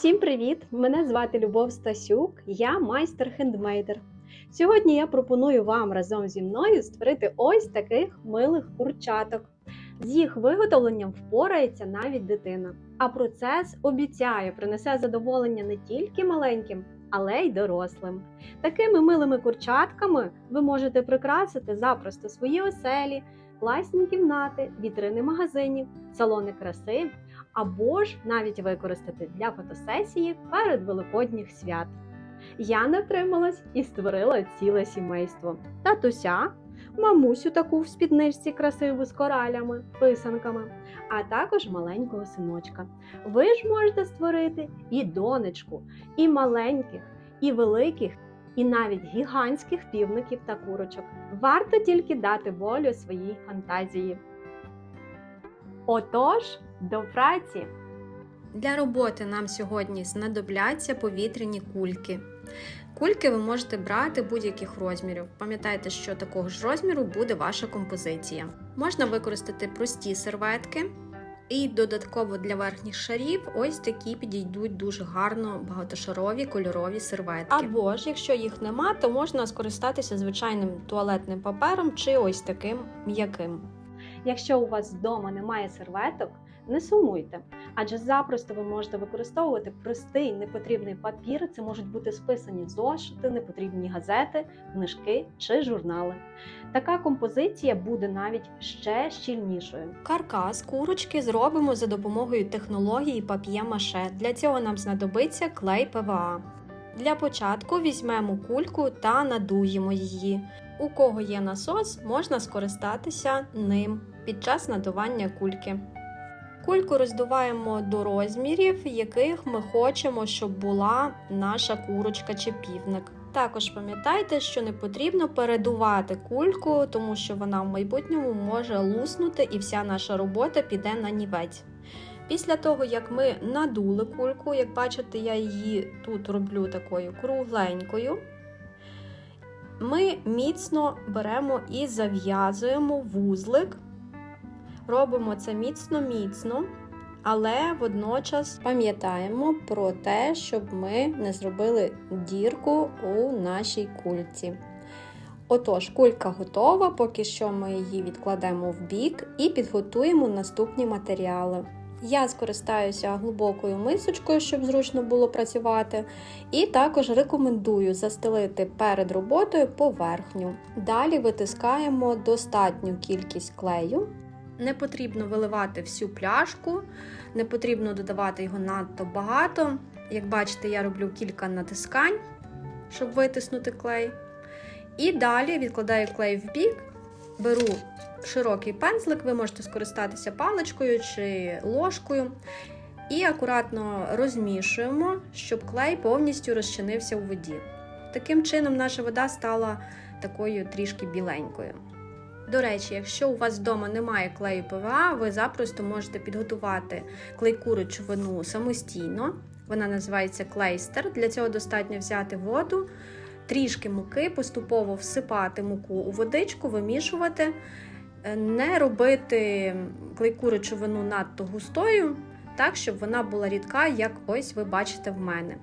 Всім привіт! Мене звати Любов Стасюк, я майстер хендмейдер. Сьогодні я пропоную вам разом зі мною створити ось таких милих курчаток. З їх виготовленням впорається навіть дитина. А процес обіцяє принесе задоволення не тільки маленьким, але й дорослим. Такими милими курчатками ви можете прикрасити запросто свої оселі, власні кімнати, вітрини магазинів, салони краси або ж навіть використати для фотосесії перед великодніх свят. Я не втрималась і створила ціле сімейство. Татуся, мамусю таку в спідничці красиву з коралями, писанками, а також маленького синочка. Ви ж можете створити і донечку, і маленьких, і великих, і навіть гігантських півників та курочок. Варто тільки дати волю своїй фантазії. Отож, до праці! Для роботи нам сьогодні знадобляться повітряні кульки. Кульки ви можете брати будь-яких розмірів. Пам'ятайте, що такого ж розміру буде ваша композиція. Можна використати прості серветки, і додатково для верхніх шарів ось такі підійдуть дуже гарно багатошарові кольорові серветки. Або ж, якщо їх нема, то можна скористатися звичайним туалетним папером чи ось таким м'яким. Якщо у вас вдома немає серветок, не сумуйте, адже запросто ви можете використовувати простий непотрібний папір. Це можуть бути списані зошити, непотрібні газети, книжки чи журнали. Така композиція буде навіть ще щільнішою. Каркас курочки зробимо за допомогою технології пап'є-маше. Для цього нам знадобиться клей ПВА. Для початку візьмемо кульку та надуємо її. У кого є насос, можна скористатися ним під час надування кульки. Кульку роздуваємо до розмірів, яких ми хочемо, щоб була наша курочка чи півник. Також пам'ятайте, що не потрібно передувати кульку, тому що вона в майбутньому може луснути і вся наша робота піде на нівець. Після того, як ми надули кульку, як бачите, я її тут роблю такою кругленькою, ми міцно беремо і зав'язуємо вузлик. Робимо це міцно-міцно, але водночас пам'ятаємо про те, щоб ми не зробили дірку у нашій кульці. Отож, кулька готова, поки що ми її відкладемо в бік і підготуємо наступні матеріали. Я скористаюся глибокою мисочкою, щоб зручно було працювати, і також рекомендую застелити перед роботою поверхню. Далі витискаємо достатню кількість клею. Не потрібно виливати всю пляшку, не потрібно додавати його надто багато. Як бачите, я роблю кілька натискань, щоб витиснути клей. І далі відкладаю клей в бік, беру широкий пензлик, ви можете скористатися паличкою чи ложкою. І акуратно розмішуємо, щоб клей повністю розчинився у воді. Таким чином, наша вода стала такою трішки біленькою. До речі, якщо у вас вдома немає клею ПВА, ви запросто можете підготувати клейку речовину самостійно. Вона називається клейстер. Для цього достатньо взяти воду, трішки муки, поступово всипати муку у водичку, вимішувати, не робити клейку речовину надто густою, так, щоб вона була рідка, як ось ви бачите в мене.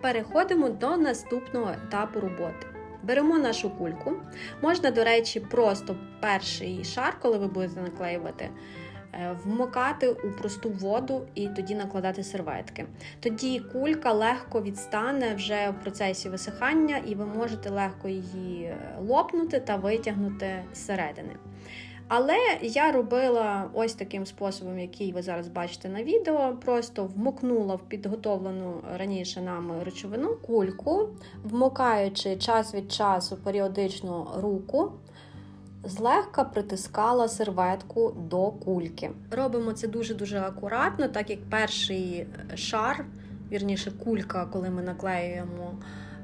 Переходимо до наступного етапу роботи. Беремо нашу кульку. Можна, до речі, просто перший шар, коли ви будете наклеювати, вмикати у просту воду і тоді накладати серветки. Тоді кулька легко відстане вже в процесі висихання, і ви можете легко її лопнути та витягнути зсередини. Але я робила ось таким способом, який ви зараз бачите на відео. Просто вмокнула в підготовлену раніше нами речовину кульку, вмокаючи час від часу періодично руку, злегка притискала серветку до кульки. Робимо це дуже-дуже акуратно, так як перший шар, вірніше, кулька, коли ми наклеюємо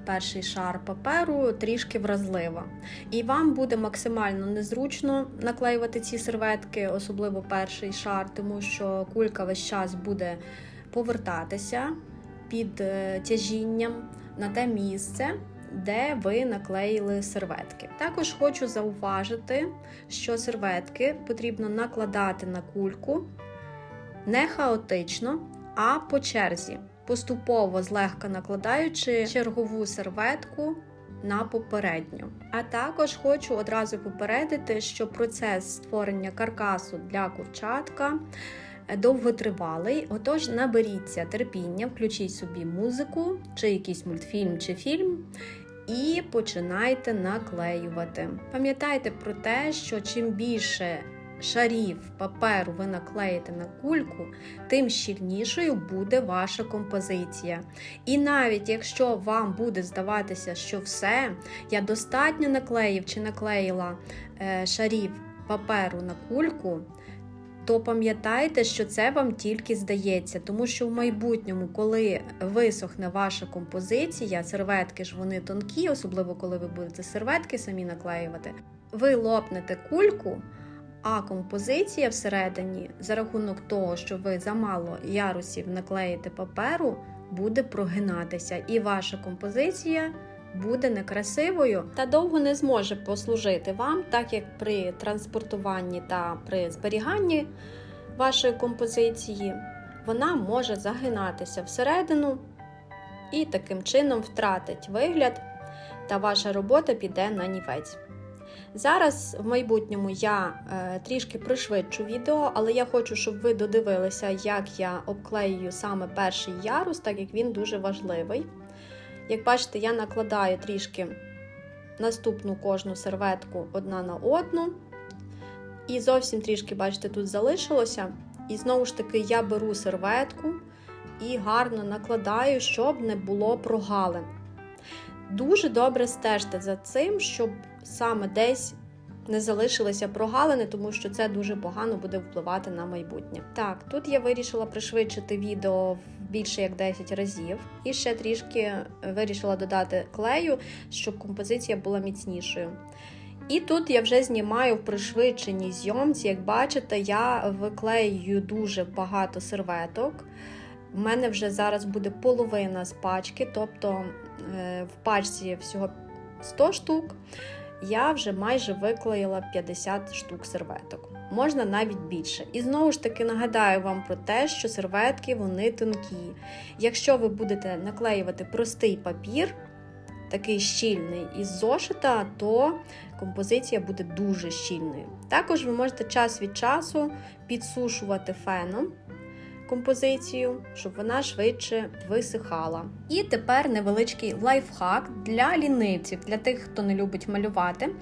перший шар паперу трішки вразлива. І вам буде максимально незручно наклеювати ці серветки, особливо перший шар, тому що кулька весь час буде повертатися під тяжінням на те місце. Де ви наклеїли серветки. Також хочу зауважити, що серветки потрібно накладати на кульку не хаотично, а по черзі. Поступово злегка накладаючи чергову серветку на попередню. А також хочу одразу попередити, що процес створення каркасу для курчатка довготривалий. Отож, наберіться терпіння, включіть собі музику, чи якийсь мультфільм чи фільм. І починайте наклеювати. Пам'ятайте про те, що чим більше шарів паперу ви наклеїте на кульку, тим щільнішою буде ваша композиція. І навіть якщо вам буде здаватися, що все, я достатньо наклеїв чи наклеїла е, шарів паперу на кульку, то пам'ятайте, що це вам тільки здається, тому що в майбутньому, коли висохне ваша композиція, серветки ж вони тонкі, особливо коли ви будете серветки самі наклеювати, ви лопнете кульку. А композиція всередині, за рахунок того, що ви замало ярусів наклеїте паперу, буде прогинатися, і ваша композиція буде некрасивою та довго не зможе послужити вам, так як при транспортуванні та при зберіганні вашої композиції вона може загинатися всередину і таким чином втратить вигляд, та ваша робота піде на нівець. Зараз в майбутньому я е, трішки пришвидшу відео, але я хочу, щоб ви додивилися, як я обклеюю саме перший ярус, так як він дуже важливий. Як бачите, я накладаю трішки наступну кожну серветку одна на одну. І зовсім трішки, бачите, тут залишилося. І знову ж таки, я беру серветку і гарно накладаю, щоб не було прогалин. Дуже добре стежте за цим, щоб саме десь не залишилися прогалини, тому що це дуже погано буде впливати на майбутнє. Так, тут я вирішила пришвидшити відео більше як 10 разів, і ще трішки вирішила додати клею, щоб композиція була міцнішою. І тут я вже знімаю в пришвидшеній зйомці. Як бачите, я виклеюю дуже багато серветок. У мене вже зараз буде половина з пачки, тобто е, в пачці всього 100 штук. Я вже майже виклеїла 50 штук серветок. Можна навіть більше. І знову ж таки нагадаю вам про те, що серветки вони тонкі. Якщо ви будете наклеювати простий папір, такий щільний із зошита, то композиція буде дуже щільною. Також ви можете час від часу підсушувати феном композицію, щоб вона швидше висихала. І тепер невеличкий лайфхак для лінивців, для тих, хто не любить малювати.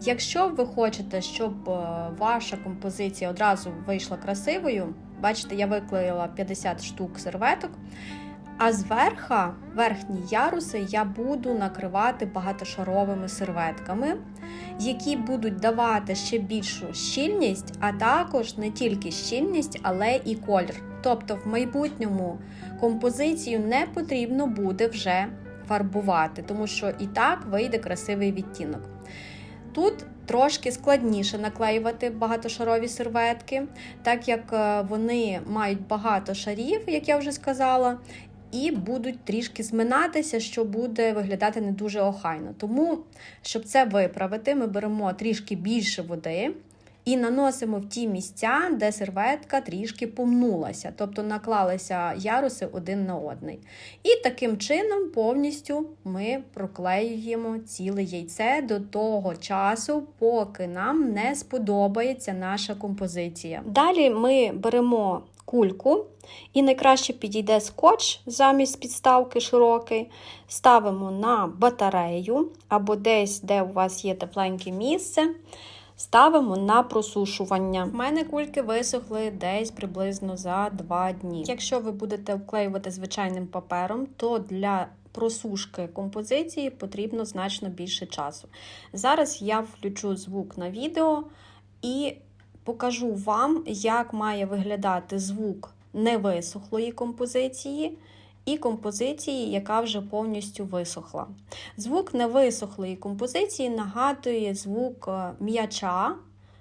Якщо ви хочете, щоб е, ваша композиція одразу вийшла красивою, бачите, я виклеїла 50 штук серветок. А зверха верхні яруси я буду накривати багатошаровими серветками, які будуть давати ще більшу щільність, а також не тільки щільність, але і колір. Тобто, в майбутньому композицію не потрібно буде вже фарбувати, тому що і так вийде красивий відтінок. Тут трошки складніше наклеювати багатошарові серветки, так як е, вони мають багато шарів, як я вже сказала, і будуть трішки зминатися, що буде виглядати не дуже охайно. Тому, щоб це виправити, ми беремо трішки більше води. І наносимо в ті місця, де серветка трішки помнулася, тобто наклалися яруси один на одний. І таким чином повністю ми проклеюємо ціле яйце до того часу, поки нам не сподобається наша композиція. Далі ми беремо кульку, і найкраще підійде скотч замість підставки широкий. Ставимо на батарею або десь, де у вас є тепленьке місце. Ставимо на просушування. У мене кульки висохли десь приблизно за 2 дні. Якщо ви будете обклеювати звичайним папером, то для просушки композиції потрібно значно більше часу. Зараз я включу звук на відео і покажу вам, як має виглядати звук невисохлої композиції. І композиції, яка вже повністю висохла. Звук невисохлої композиції нагадує звук м'яча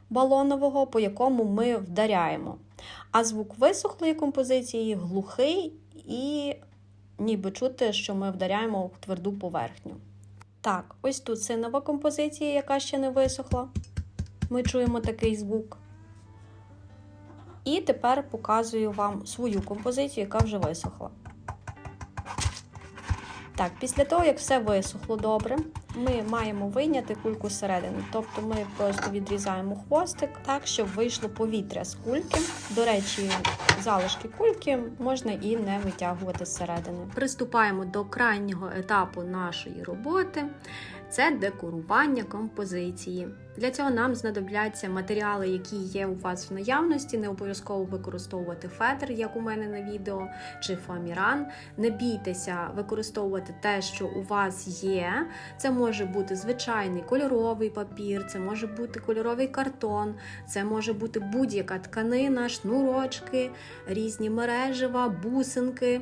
балонового, по якому ми вдаряємо. А звук висохлої композиції глухий і ніби чути, що ми вдаряємо в тверду поверхню. Так, ось тут синова композиція, яка ще не висохла. Ми чуємо такий звук. І тепер показую вам свою композицію, яка вже висохла. Так, після того, як все висохло добре, ми маємо вийняти кульку зсередини. Тобто ми просто відрізаємо хвостик так, щоб вийшло повітря з кульки. До речі, залишки кульки можна і не витягувати зсередини. Приступаємо до крайнього етапу нашої роботи. Це декорування композиції. Для цього нам знадобляться матеріали, які є у вас в наявності. Не обов'язково використовувати фетр, як у мене на відео, чи фоаміран. Не бійтеся використовувати те, що у вас є. Це може бути звичайний кольоровий папір, це може бути кольоровий картон, це може бути будь-яка тканина, шнурочки, різні мережева, бусинки.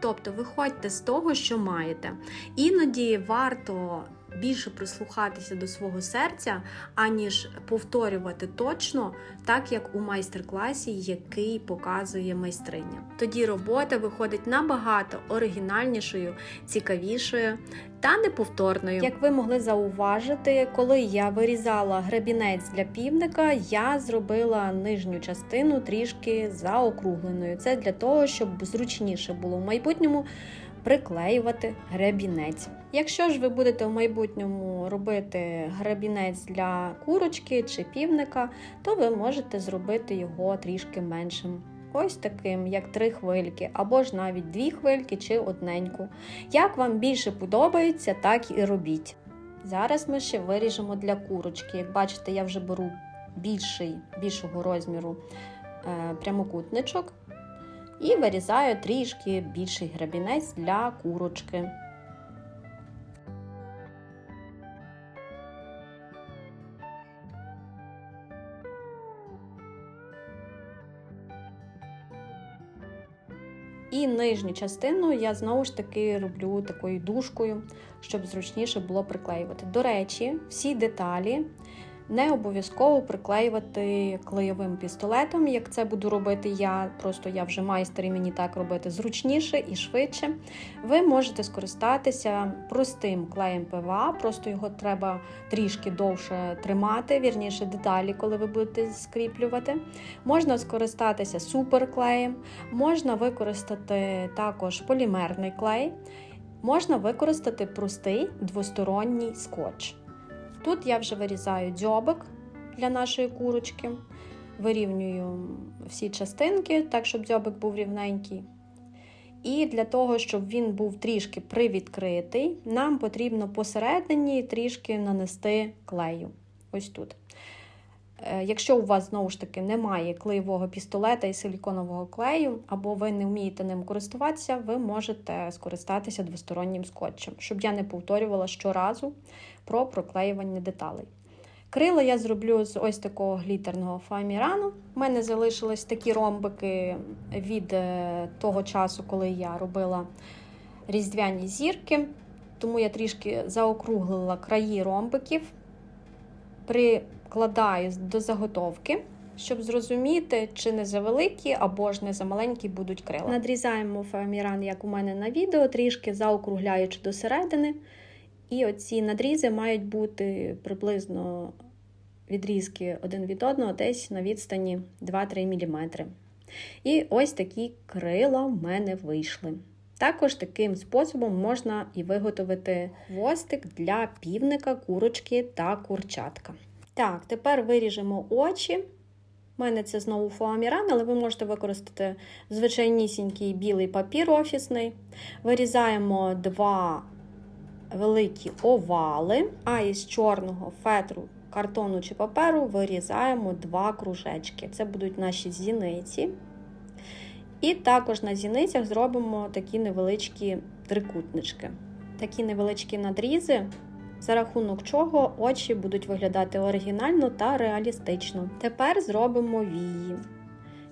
Тобто виходьте з того, що маєте. Іноді варто більше прислухатися до свого серця, аніж повторювати точно, так як у майстер-класі, який показує майстриня. Тоді робота виходить набагато оригінальнішою, цікавішою та неповторною. Як ви могли зауважити, коли я вирізала гребінець для півника, я зробила нижню частину трішки заокругленою. Це для того, щоб зручніше було в майбутньому приклеювати гребінець. Якщо ж ви будете в майбутньому робити гребінець для курочки чи півника, то ви можете зробити його трішки меншим. Ось таким, як три хвильки, або ж навіть дві хвильки чи одненьку. Як вам більше подобається, так і робіть. Зараз ми ще виріжемо для курочки. Як бачите, я вже беру більший, більшого розміру е, прямокутничок і вирізаю трішки більший гребінець для курочки. І нижню частину я знову ж таки роблю такою дужкою, щоб зручніше було приклеювати. До речі, всі деталі не обов'язково приклеювати клеєвим пістолетом, як це буду робити я. Просто я вже майстер і мені так робити зручніше і швидше. Ви можете скористатися простим клеєм ПВА, просто його треба трішки довше тримати, вірніше деталі, коли ви будете скріплювати. Можна скористатися суперклеєм, можна використати також полімерний клей, можна використати простий двосторонній скотч. Тут я вже вирізаю дзьобик для нашої курочки, вирівнюю всі частинки, так, щоб дзьобик був рівненький. І для того, щоб він був трішки привідкритий, нам потрібно посередині трішки нанести клею. Ось тут. Е, Якщо у вас знову ж таки немає клеєвого пістолета і силіконового клею, або ви не вмієте ним користуватися, ви можете скористатися двостороннім скотчем, щоб я не повторювала щоразу про проклеювання деталей. Крила я зроблю з ось такого глітерного фоамірану. У мене залишились такі ромбики від е, того часу, коли я робила різдвяні зірки, тому я трішки заокруглила краї ромбиків, прикладаю до заготовки, щоб зрозуміти, чи не завеликі або ж не замаленькі будуть крила. Надрізаємо фоаміран, як у мене на відео, трішки заокругляючи до середини. І оці надрізи мають бути приблизно відрізки один від одного, десь на відстані 2-3 мм. І ось такі крила в мене вийшли. Також таким способом можна і виготовити хвостик для півника, курочки та курчатка. Так, тепер виріжемо очі. У мене це знову фоаміран, але ви можете використати звичайнісінький білий папір офісний. Вирізаємо два великі овали, а із чорного фетру, картону чи паперу вирізаємо два кружечки. Це будуть наші зіниці. І також на зіницях зробимо такі невеличкі трикутнички. Такі невеличкі надрізи, за рахунок чого очі будуть виглядати оригінально та реалістично. Тепер зробимо вії.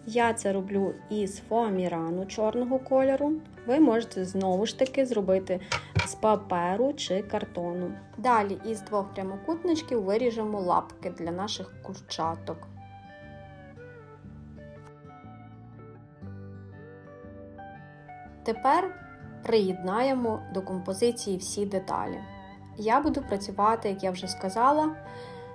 Я це роблю із фоамірану чорного кольору. Ви можете знову ж таки зробити з паперу чи картону. Далі із двох прямокутничків виріжемо лапки для наших курчаток. Тепер приєднаємо до композиції всі деталі. Я буду працювати, як я вже сказала,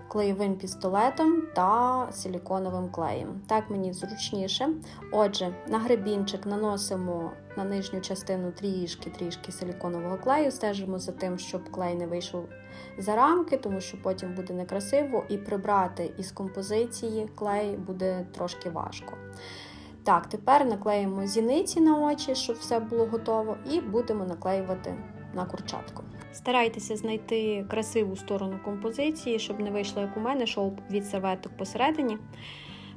клеєвим пістолетом та силіконовим клеєм. Так мені зручніше. Отже, на гребінчик наносимо на нижню частину трішки-трішки силіконового клею, стежимо за тим, щоб клей не вийшов за рамки, тому що потім буде некрасиво, і прибрати із композиції клей буде трошки важко. Так, тепер наклеїмо зіниці на очі, щоб все було готово, і будемо наклеювати на курчатку. Старайтеся знайти красиву сторону композиції, щоб не вийшло, як у мене, шов від серветок посередині.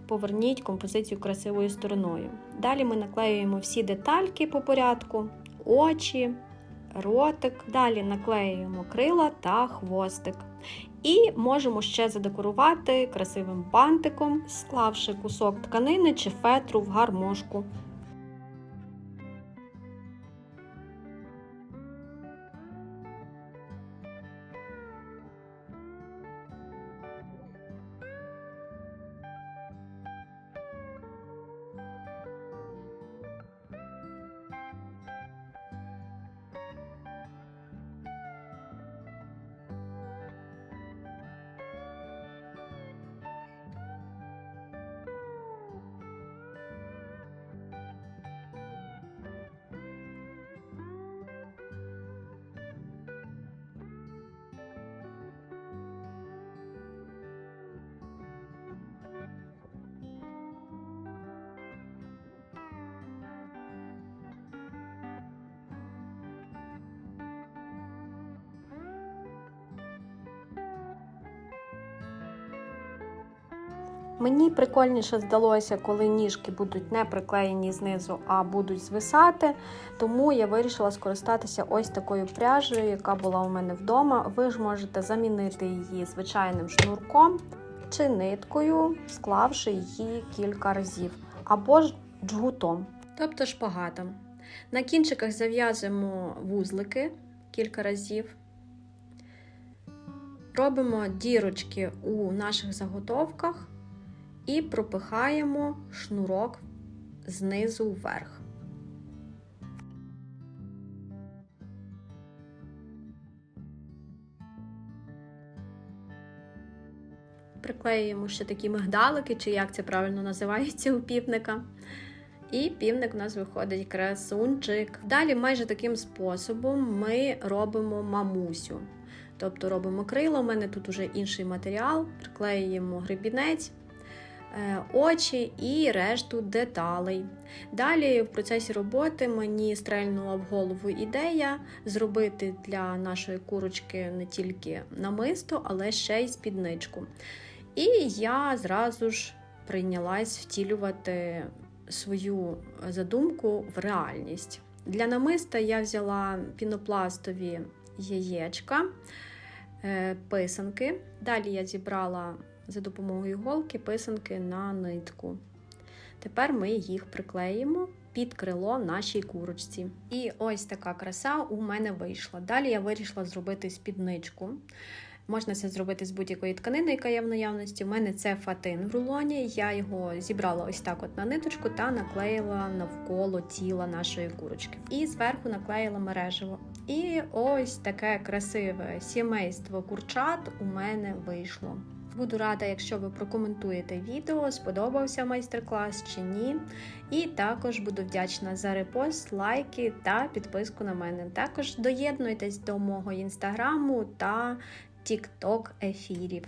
Поверніть композицію красивою стороною. Далі ми наклеюємо всі детальки по порядку, очі, ротик. Далі наклеюємо крила та хвостик. І можемо ще задекорувати красивим бантиком, склавши кусок тканини чи фетру в гармошку. Мені прикольніше здалося, коли ніжки будуть не приклеєні знизу, а будуть звисати. Тому я вирішила скористатися ось такою пряжею, яка була у мене вдома. Ви ж можете замінити її звичайним шнурком чи ниткою, склавши її кілька разів, або ж джгутом, тобто шпагатом. На кінчиках зав'язуємо вузлики кілька разів. Робимо дірочки у наших заготовках і пропихаємо шнурок знизу вверх. Приклеюємо ще такі мигдалики, чи як це правильно називається у півника. І півник у нас виходить красунчик. Далі, майже таким способом, ми робимо мамусю. Тобто робимо крила, у мене тут уже інший матеріал, приклеюємо гребінець, е, очі і решту деталей. Далі в процесі роботи мені стрельнула в голову ідея зробити для нашої курочки не тільки намисто, але ще й спідничку. І я зразу ж прийнялась втілювати свою задумку в реальність. Для намиста я взяла пінопластові яєчка, е, писанки. Далі я зібрала за допомогою голки писанки на нитку. Тепер ми їх приклеїмо під крило нашій курочці. І ось така краса у мене вийшла. Далі я вирішила зробити спідничку. Можна це зробити з будь-якої тканини, яка є в наявності. У мене це фатин в рулоні. Я його зібрала ось так от на ниточку та наклеїла навколо тіла нашої курочки. І зверху наклеїла мережево. І ось таке красиве сімейство курчат у мене вийшло. Буду рада, якщо ви прокоментуєте відео, сподобався майстер-клас чи ні. І також буду вдячна за репост, лайки та підписку на мене. Також доєднуйтесь до мого інстаграму та TikTok ефірів.